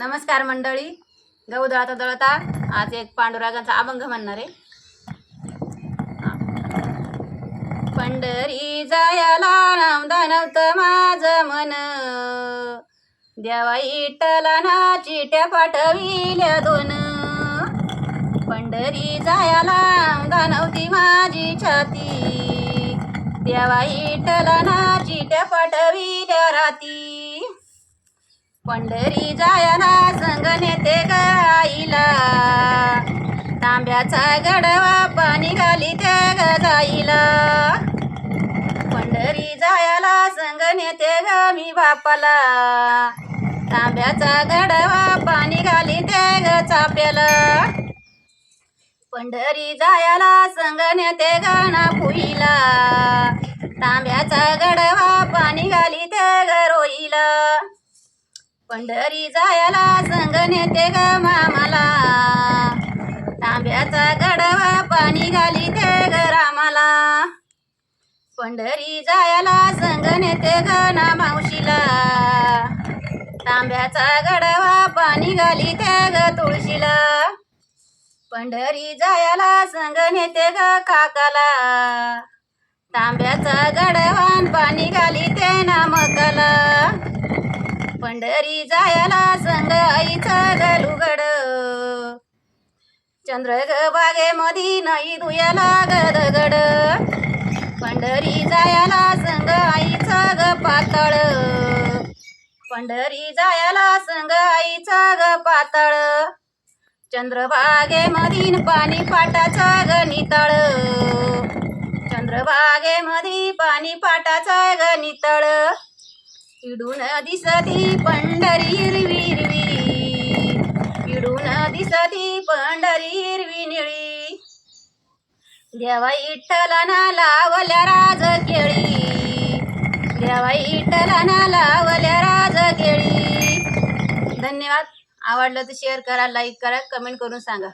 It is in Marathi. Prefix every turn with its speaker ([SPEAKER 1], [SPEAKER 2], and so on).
[SPEAKER 1] नमस्कार मंडळी. गहू दळता दळता आज एक पांडुरागांचा अभंग म्हणणार आहे. पंढरी जायाला नामदानवत माझ मन. देवा इटला ना चिट्या पाठविल्या दोन. पंढरी जायाला दानवती माझी छाती. देवा इटला ना चिट्या पाठविल्या राती. पंढरी जायला संग नेते गाईला तांब्याचा गडवा पाणी घाली त्या गाईला पंढरी जायला संग नेते ग मी बापाला. तांब्याचा गडवा पाणी घाली त्या ग चाप्याला. पंढरी जायला संग नेते गाणा ना फुईला तांब्याचा गडवा पाणी घाली त्या ग रोईला. पंढरी जायला संग नेते ग मामाला. तांब्याचा गडवा पाणी घाली ते ग रामाला. पंढरी जायला संग नेते ग ना मावशीला. तांब्याचा गडवा पाणी घाली ते ग तुळशीला. पंढरी जायला संग नेते ग काकाला. तांब्याचा गडवान पाणी पंढरी जायला संग आईचं गलुगड. चंद्र ग बागे मधी नाही धुयाला गदगड. पंढरी जायला संग आईचा ग पातळ. पंढरी जायला संग आईचा ग पातळ. चंद्रभागे मधीन पाणी पाटाचा ग नितळ. चंद्रभागे मधी पाणी पाटाचा ग नितळ. इडून दिसती पंढरी हिरवी हिरवी इडून दिसती पंढरी हिरवी निळी देवा इठ्ठलाना लावल्या राज केळी. देवा इठ्ठलाना लावल्या राज केळी. धन्यवाद. आवडलं तर शेअर करा लाईक करा कमेंट करून सांगा.